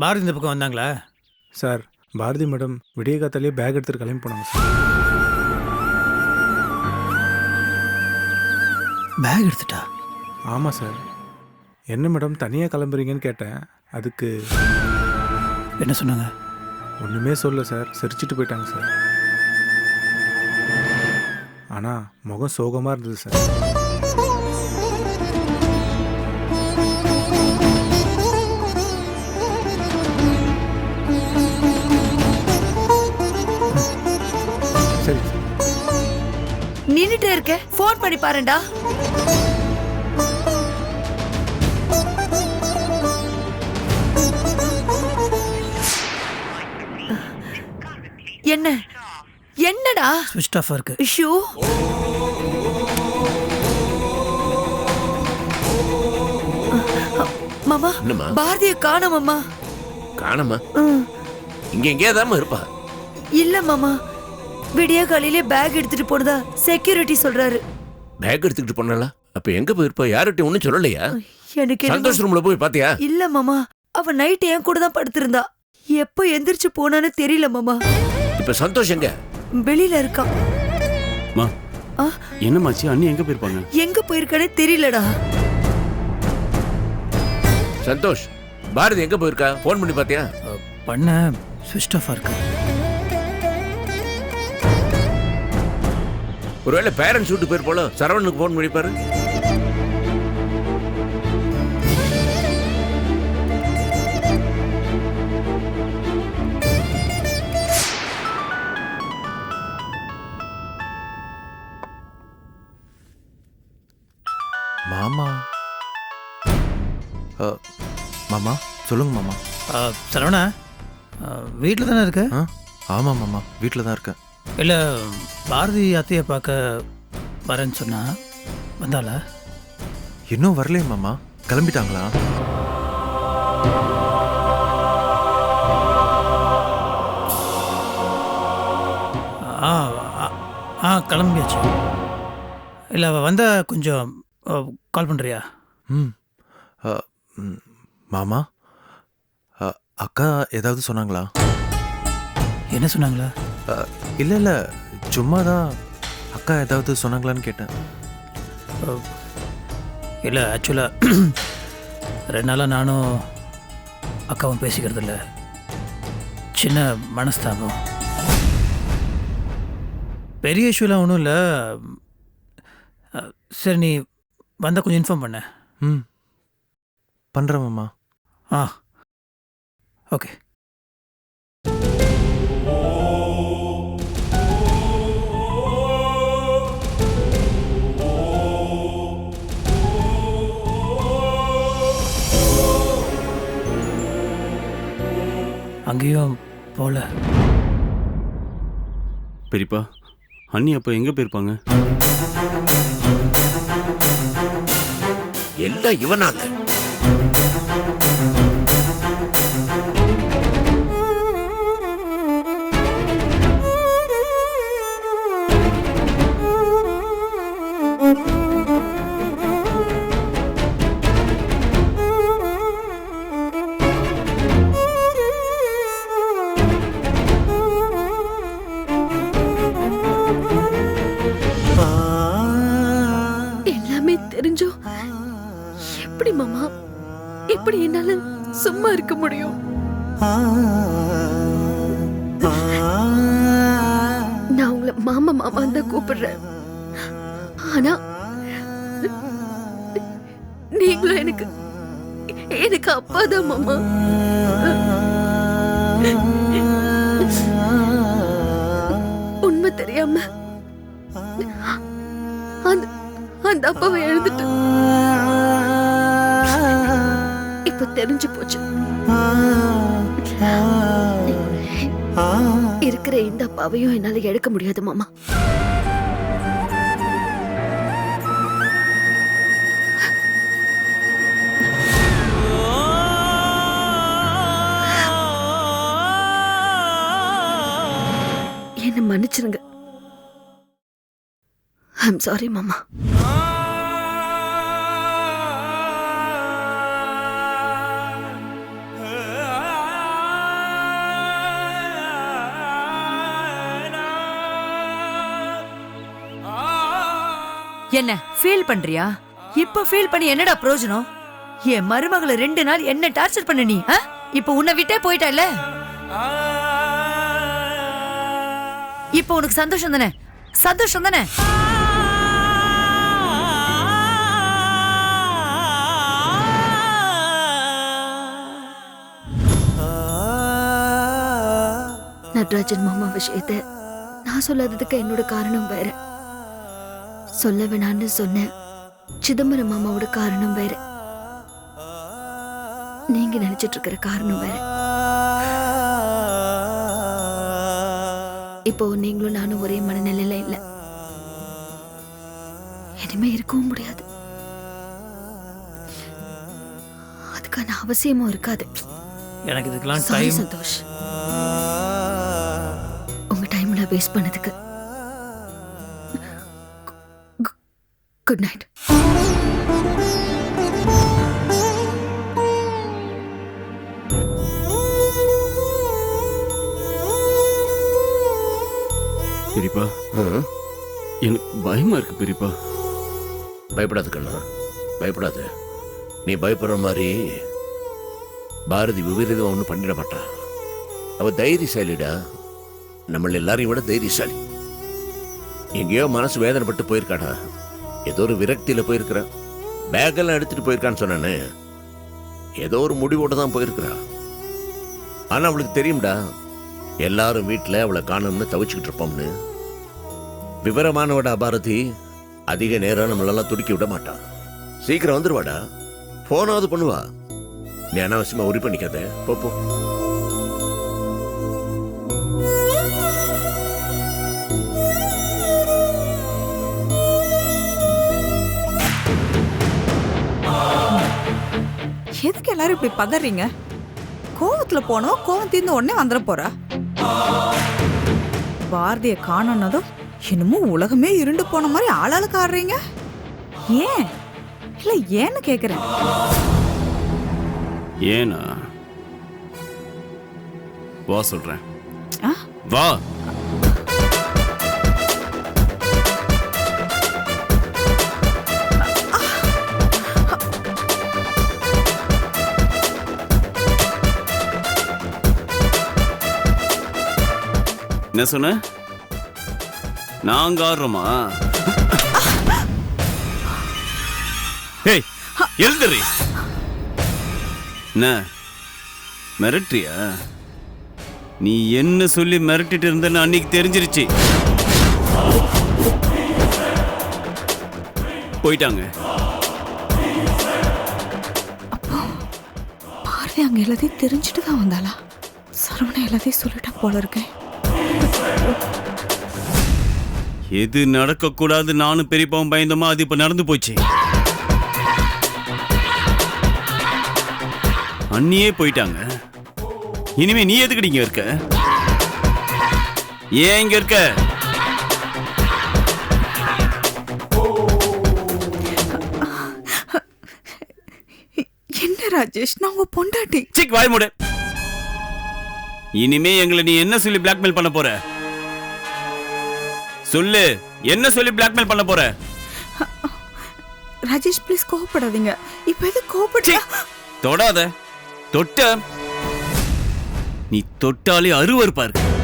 பாரதி இந்த பக்கம் வந்தாங்களா? சார் பாரதி மேடம் விடிய காத்தாலே பேக் எடுத்துட்டு கிளம்பி போனாங்க சார். பேக் எடுத்துட்டா? ஆமாம் சார். என்ன மேடம் தனியாக கிளம்புறீங்கன்னு கேட்டேன். அதுக்கு என்ன சொன்னாங்க? ஒன்றுமே சொல்ல சார். சிரிச்சிட்டு போயிட்டாங்க சார். ஆனால் முகம் சோகமாக இருந்தது சார். நின்னுட்டே இருக்க. ஃபோன் பண்ணி பாருடா. என்ன? என்னடா? ஸ்விட்ச் ஆஃபாக இருக்கு. இஷ்யூ மாமா என்னம்மா? பாரதிய காணோம் மாமா. காணமா. இங்க எங்கேயாதாம இருப்பா? இல்ல மாமா. விடிய காலையிலே பேக் எடுத்துட்டு போனதா செக்யூரிட்டி சொல்றாரு. பேக் எடுத்துக்கிட்டு போனாளா? அப்ப எங்க போயிருப்பா? யார்கிட்ட ஒண்ணும் சொல்லலையா? எனக்கு சந்தோஷ் ரூம்ல போய் பாத்தியா? இல்ல மாமா அவ நைட் என் கூட தான் படுத்திருந்தா. எப்போ எந்திரிச்சு போனான்னு தெரியல மாமா. இப்ப சந்தோஷ் எங்க? வெளியில இருக்கான் மா ஆ? என்னமாச்சு? அண்ணி எங்க போயிருப்பாங்க? எங்க போயிருக்கானே தெரியலடா. சந்தோஷ் பாரதி எங்க போயிருக்கா? போன் பண்ணி பாத்தியா? பண்ண ஆஃபாக இருக்கு. ஒருவேளை பேரண்ட்ஸ் வீட்டு போயிருப்போல சரவணனுக்கு போன் பண்ணி பாரு. மாமா. அ, மாமா சொல்லுங்க மாமா. சரவணா வீட்டில் தானே இருக்க? ஆ ஆமாம் மாமா வீட்டில் தான் இருக்கேன். இல்லை பாரதி அத்தையை பார்க்க வரேன்னு சொன்னா வந்தாளா? இன்னும் வரலையே மாமா. கிளம்பிட்டாங்களா? ஆ ஆ, ஆ கிளம்பியாச்சு. இல்லை அவள் வந்தால் கொஞ்சம் கால் பண்ணுறியா ம். அ, ம், மாமா? அ, அக்கா ஏதாவது சொன்னாங்களா? என்ன சொன்னாங்களா? இல்லை இல்லை. சும்மா தான் அக்கா ஏதாவது சொன்னாங்களான்னு கேட்டேன். இல்லை ஆக்சுவலாக ரெண்டு நாளாக நானும் அக்காவும் பேசிக்கிறது இல்ல சின்ன மனஸ்தாபம். பெரிய இஷ்யூலாம் ஒன்றும் இல்லை. சரி நீ வந்தால் கொஞ்சம் இன்ஃபார்ம் பண்ண. ம். பண்ணுறேன் மாமா. ஆ ஓகே. அங்கேயும் போகல பெரியப்பா அண்ணி அப்ப எங்க போயிருப்பாங்க? எல்லாம் இவனால ஆனா நீங்களும் எனக்கு எனக்கு அப்பா தான் மாமா. உண்மை தெரியாம அந்த அந்த அப்பாவை எழுந்துட்டு இப்ப தெரிஞ்சு போச்சு. இருக்கிற இந்த அப்பாவையும் என்னால எடுக்க முடியாது மாமா. என்ன மன்னிச்சிருங்க. ஐம் சாரி மாமா. என்ன ஃபீல் பண்றியா? இப்ப ஃபீல் பண்ணி என்னடா பிரயோஜனம் என் மருமகளை ரெண்டு நாள் என்ன டார்ச்சர் பண்ண நீ இப்ப உன்னை விட்டே போயிட்டல இப்போ உனக்கு சந்தோஷம் தானே? சந்தோஷம் தானே? நட்ராஜன் மாமா விஷயத்த நான் சொல்லாததுக்கு என்னோட காரணம் வேற. சொல்ல வேணான்னு சொன்னேன். சிதம்பரம் மாமாவோட காரணம் வேற. நீங்க நினைச்சிட்டு இருக்கிற காரணம் வேற. இப்போ நீங்களும் நானும் ஒரே மனநிலையில இல்ல. இனிமே இருக்கவும் முடியாது. அதுக்கான அவசியமும் இருக்காது. எனக்கு இதுக்கெல்லாம் டைம் சந்தோஷ். உங்க டைம்ல வேஸ்ட் பண்ணதுக்கு. குட் நைட் பெரியப்பா? எனக்கு பயமா இருக்கு பெரியப்பா பயப்படாத கண்ணா பயப்படாத. நீ பயப்படுற மாதிரி பாரதி விபரீதம் ஒன்றும் பண்ணிட மாட்டா. அவ தைரியசாலிடா. நம்மள எல்லாரையும் விட தைரியசாலி. எங்கேயோ மனசு வேதனைப்பட்டு போயிருக்காடா. ஏதோ ஒரு விரக்தியில போயிருக்கிறா. பேக்கெல்லாம் எடுத்துட்டு போயிருக்கான்னு சொன்னானே. ஏதோ ஒரு முடிவோட தான் போயிருக்கிறா. ஆனா அவளுக்கு தெரியும்டா. எல்லாரும் வீட்டில் அவளை காணோம்னு தவிச்சுக்கிட்டு இருப்போம்னு. விவரமானவடா பாரதி அதிக நேரம் நம்மளெல்லாம் துடிக்க விட மாட்டான் சீக்கிரம் வந்துருவாடா. போனாவது பண்ணுவா. நீ அனாவசியமாக உரி பண்ணிக்காத. போப்போ எதுக்கு எல்லாரும் இப்படி பதறீங்க? கோவத்துல போனோம் கோவம் தீர்ந்து உடனே வந்துட போறா. பாரதிய காணோன்னதும் என்னமோ உலகமே இருண்டு போன மாதிரி ஆளாளுக்கு ஆடுறீங்க? ஏன்? இல்ல ஏன்னு கேக்குறேன். ஏனா வா சொல்றேன்? வா. என்ன சொன்ன? நாங்க ஆடுறோமா? ஏய் எழுந்துரு. என்ன? மிரட்டுறியா? நீ என்ன சொல்லி மிரட்டிட்டு இருந்தன்னு அன்னைக்கு தெரிஞ்சிருச்சு. போயிட்டாங்க. பாரதி அங்க எல்லாத்தையும் தெரிஞ்சுட்டு தான் வந்தாளா? சரவணா எல்லாத்தையும் சொல்லிட்டேன் போல இருக்கேன். எது நடக்க கூடாது நானும் பெரியப்பாவும் பயந்தோமா? அது இப்ப நடந்து போச்சு. அண்ணியே போயிட்டாங்க. இனிமே நீ எதுக்கு இங்க இருக்க? ஏன் இங்க இருக்க? என்ன ராஜேஷ்? நான் உங்க பொண்டாட்டி. சிக் வாய் மூடு. இனிமே எங்களை நீ என்ன சொல்லி பிளாக்மெயில் பண்ண போற? சொல்லு. என்ன சொல்லி பிளாக்மெயில் பண்ண போற? ராஜேஷ் ப்ளீஸ் கோவப்படாதீங்க. இப்ப எது கோவப்பட்டு தொடாத. தொட்ட. நீ தொட்டாலே அருவருப்பா இருக்கு.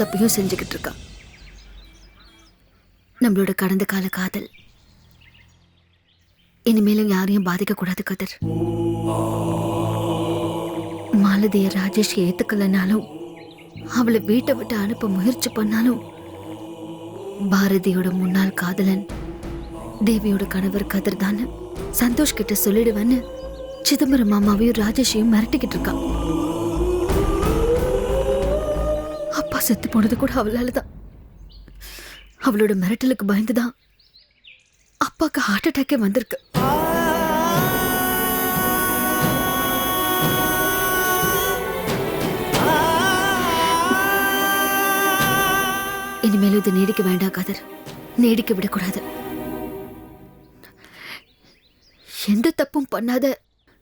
தப்பையும் செஞ்சுக்கிட்டு இருக்கா. நம்மளோட கடந்த கால காதல். இனிமேலும் யாரையும் பாதிக்கக்கூடாது கதிர். மாலதிய ராஜேஷ் ஏத்துக்கலனாலும் அவளை வீட்டை விட்டு அனுப்ப முயற்சி பண்ணாலும் பாரதியோட முன்னாள் காதலன் தேவியோட கணவர் கதிர் தானே சந்தோஷ் கிட்ட சொல்லிடுவேன்னு சிதம்பரம் மாமாவையும் ராஜேஷையும் மிரட்டிக்கிட்டு இருக்கான் அப்பா செத்து போனது கூட அவளால தான் அவளோட மிரட்டலுக்கு பயந்துதான் அப்பாக்கு ஹார்ட் அட்டாக்கே வந்திருக்கு. இனிமேலும் இது நீடிக்க வேண்டாம் கதர். நீடிக்க விடக்கூடாது. எந்த தப்பும் பண்ணாத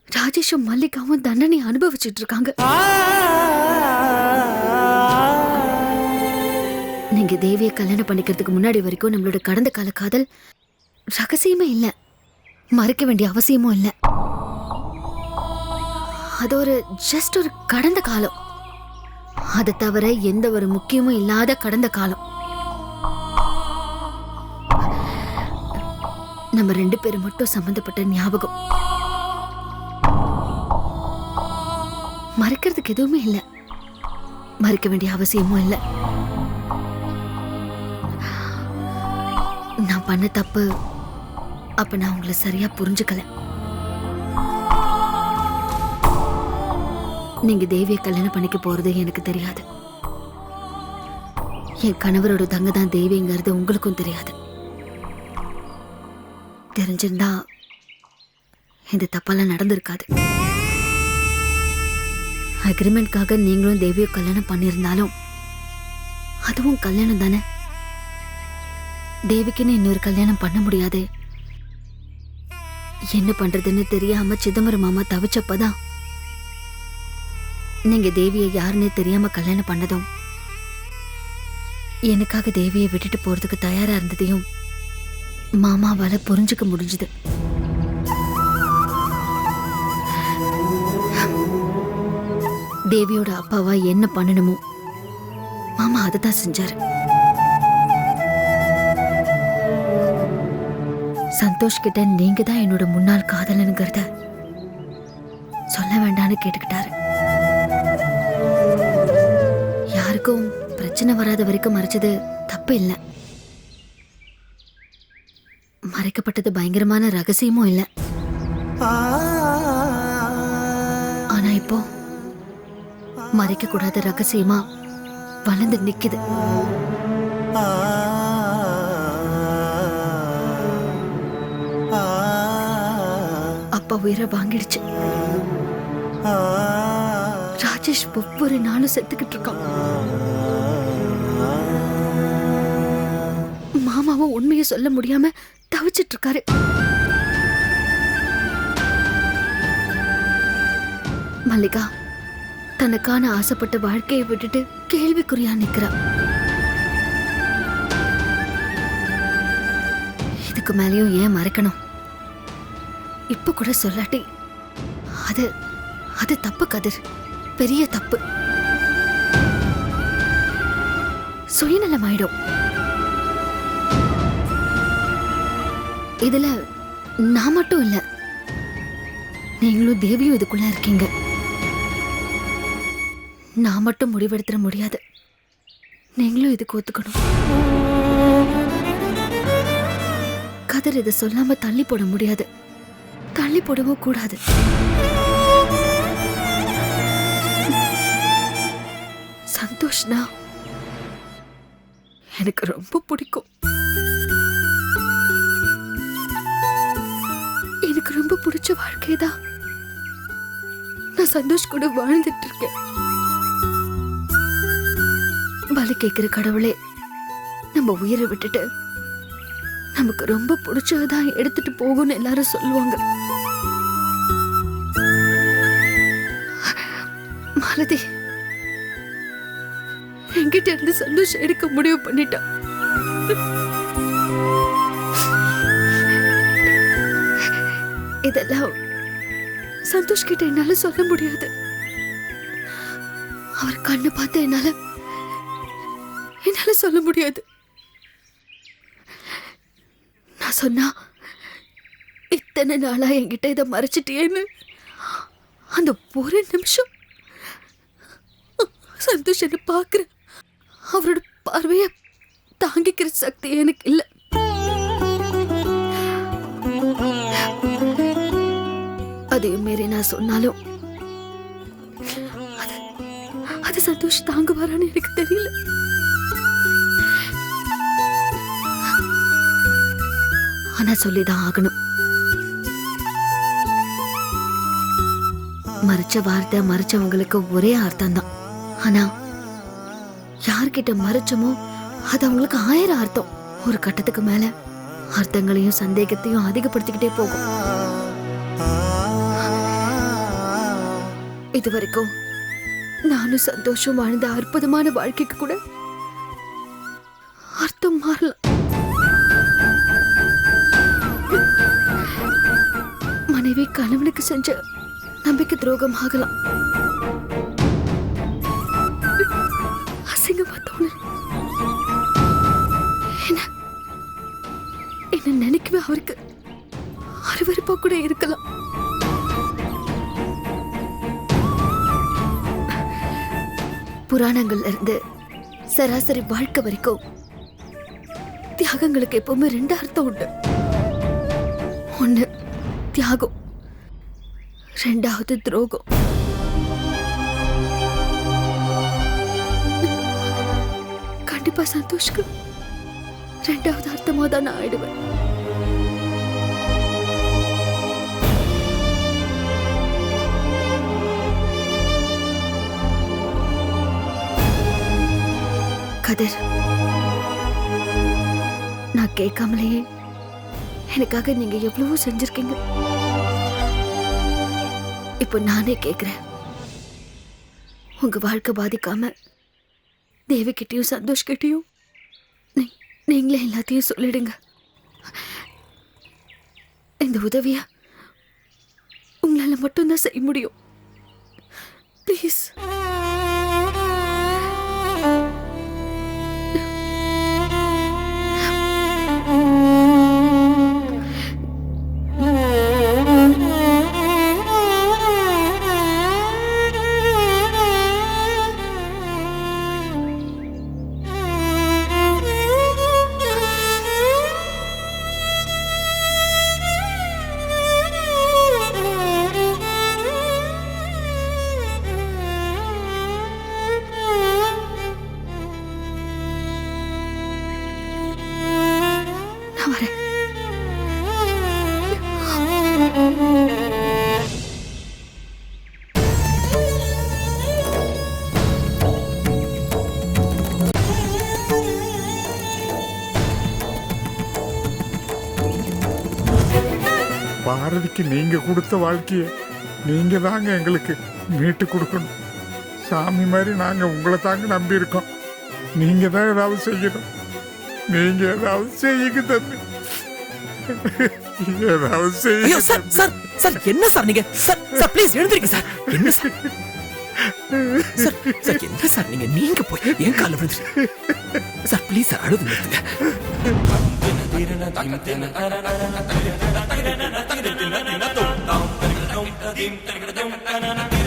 ராஜேஷும் மல்லிகாவும் தண்டனை அனுபவிச்சுட்டு இருக்காங்க. இங்க தேவியை கல்யாணம் பண்ணிக்கிறதுக்கு முன்னாடி வரைக்கும் நம்மளோட கடந்த கால காதல் ரகசியமே இல்ல. மறைக்க வேண்டிய அவசியமும் இல்ல. அது ஒரு ஜஸ்ட் ஒரு கடந்த காலம். அதை தவிர எந்த ஒரு முக்கியமும் இல்லாத கடந்த காலம். நம்ம ரெண்டு பேரும் மட்டும் சம்பந்தப்பட்ட ஞாபகம். மறைக்கிறதுக்கு எதுவுமே இல்லை. மறைக்க வேண்டிய அவசியமும் இல்லை. பண்ண தப்பு. அப்ப நான் உங்களை சரியா புரிஞ்சுக்கல. நீங்க தேவியை கல்யாணம் பண்ணிக்க போறது எனக்கு தெரியாது. என் கணவரோட தங்க தான் தேவிங்கிறது உங்களுக்கும் தெரியாது. தெரிஞ்சிருந்தா இந்த தப்பெல்லாம் நடந்திருக்காது. அக்ரிமெண்ட்காக நீங்களும் தேவியை கல்யாணம் பண்ணியிருந்தாலும் அதுவும் கல்யாணம் தானே? தேவிக்குன்னு இன்னொரு கல்யாணம் பண்ண முடியாது. என்ன பண்றதுன்னு தெரியாம சிதம்பரம் மாமா தவிச்சப்பதான். நீங்க தேவியை யாருன்னு தெரியாம கல்யாணம் பண்ணதும் எனக்காக தேவியை விட்டுட்டு போறதுக்கு தயாரா இருந்ததையும் மாமாவால புரிஞ்சுக்க முடிஞ்சுது. தேவியோட அப்பாவா என்ன பண்ணணுமோ மாமா அதை தான் செஞ்சாரு. சந்தோஷ் கிட்ட நீங்க தான் என்னோட முன்னாள் காதலனுங்கிறத சொல்ல வேண்டாம்னு கேட்டுக்கிட்டாரு. யாருக்கும் பிரச்சனை வராத வரைக்கும் மறைச்சது தப்பு இல்லை மறைக்கப்பட்டது பயங்கரமான ரகசியமும் இல்லை. ஆனா இப்போ மறைக்க கூடாத ரகசியமா வளர்ந்து நிக்குது. அப்பா உயிரை வாங்கிடுச்சு. ராஜேஷ் ஒவ்வொரு நாளும் செத்துக்கிட்டு இருக்கான். மாமாவும் உண்மையை சொல்ல முடியாம தவிச்சிட்டு இருக்காரு. மல்லிகா தனக்கான ஆசைப்பட்ட வாழ்க்கையை விட்டுட்டு கேள்விக்குறியா நிக்கிறா. இதுக்கு மேலேயும் ஏன் மறைக்கணும்? இப்போ கூட சொல்லாட்டி. அது அது தப்பு கதிர். பெரிய தப்பு. சுயநலம் ஆயிடும் இதுல நான் மட்டும் இல்ல. நீங்களும் தேவியும் இதுக்குள்ள இருக்கீங்க. நான் மட்டும் முடிவெடுத்துட முடியாது. நீங்களும் இதுக்கு ஒத்துக்கணும். கதிர் இதை சொல்லாம தள்ளி போட முடியாது. தள்ளி போடவும் கூடாது. சந்தோஷ்னா எனக்கு ரொம்ப பிடிக்கும். எனக்கு ரொம்ப பிடிச்ச வாழ்க்கை தான் நான் சந்தோஷ் கூட வாழ்ந்துட்டு இருக்கேன் பலி கேட்கிற கடவுளே நம்ம உயிரை விட்டுட்டு நமக்கு ரொம்ப பிடிச்சதுதான் எடுத்துட்டு போகும்னு எல்லாரும் சொல்லுவாங்க. மாலதி என்கிட்ட இருந்து சந்தோஷம் எடுக்க முடிவு பண்ணிட்டான் இதெல்லாம் சந்தோஷ் கிட்ட என்னால சொல்ல முடியாது. அவர் கண்ணை பார்த்து என்னால என்னால சொல்ல முடியாது. சொன்னா இத்தனை நாளா என்கிட்ட இதை மறைச்சிட்டியேன்னு? அந்த ஒரு நிமிஷம் சந்தோஷத்தை பார்க்குற அவரோட பார்வையை தாங்கிக்கிற சக்தி எனக்கு இல்லை. அதே மாரி நான் சொன்னாலும் அது அது சந்தோஷ் தாங்குவாரான்னு எனக்கு தெரியல. ஆனா சொல்லிதான் ஆகணும். மறைச்ச வார்த்தை மறைச்சவங்களுக்கு ஒரே அர்த்தம் தான் ஆனா யார்கிட்ட மறைச்சோமோ அது அவங்களுக்கு ஆயிரம் அர்த்தம். ஒரு கட்டத்துக்கு மேல அர்த்தங்களையும் சந்தேகத்தையும் அதிகப்படுத்திக்கிட்டே போகும். இது வரைக்கும் நானும் சந்தோஷம் வாழ்ந்த அற்புதமான வாழ்க்கைக்கு கூட கணவனுக்கு செஞ்ச நம்பிக்கை துரோகம் ஆகலாம் அசிங்கமா தோணு. என்ன? என்ன நினைக்கவே அவருக்கு அருவருப்பா கூட இருக்கலாம். புராணங்கள்ல இருந்து சராசரி வாழ்க்கை வரைக்கும் தியாகங்களுக்கு எப்பவுமே ரெண்டு அர்த்தம் உண்டு. ஒண்ணு தியாகம். ரெண்டாவது துரோகம். கண்டிப்பா சந்தோஷ்க்கு ரெண்டாவது அர்த்தமா தான் நான் ஆயிடுவேன். கதிர் நான் கேட்காமலேயே எனக்காக நீங்க எவ்வளவோ செஞ்சிருக்கீங்க. இப்போ நானே கேட்குறேன் உங்க வாழ்க்கை பாதிக்காம தேவிக்கிட்டயும் சந்தோஷ்கிட்டேயும் நீ- நீங்களே எல்லாத்தையும் சொல்லிடுங்க. இந்த உதவியை உங்களால மட்டும்தான் செய்ய முடியும். ப்ளீஸ் பாரதிக்கு நீங்க கொடுத்த வாழ்க்கைய நீங்க தாங்க எங்களுக்கு மீட்டு கொடுக்கணும். சாமி மாதிரி நாங்க உங்களை தாங்க நம்பி இருக்கோம் நீங்க தான் ஏதாவது செய்யணும். நீங்க ஏதாவது செய்யுங்க தம்பி. ஏதாவது ஐயோ செய்யுங்க சார் தம்பி. சார் சார் என்ன சார் நீங்க? சார் சார் ப்ளீஸ் எழுந்திருங்க சார். என்ன சார்? சார் சார் என்ன சார் நீங்க? நீங்க போய் என் கால விழுந்துட்டு சார் ப்ளீஸ் சார் அழுது நிறுத்துங்க. Dum dum dum dum dum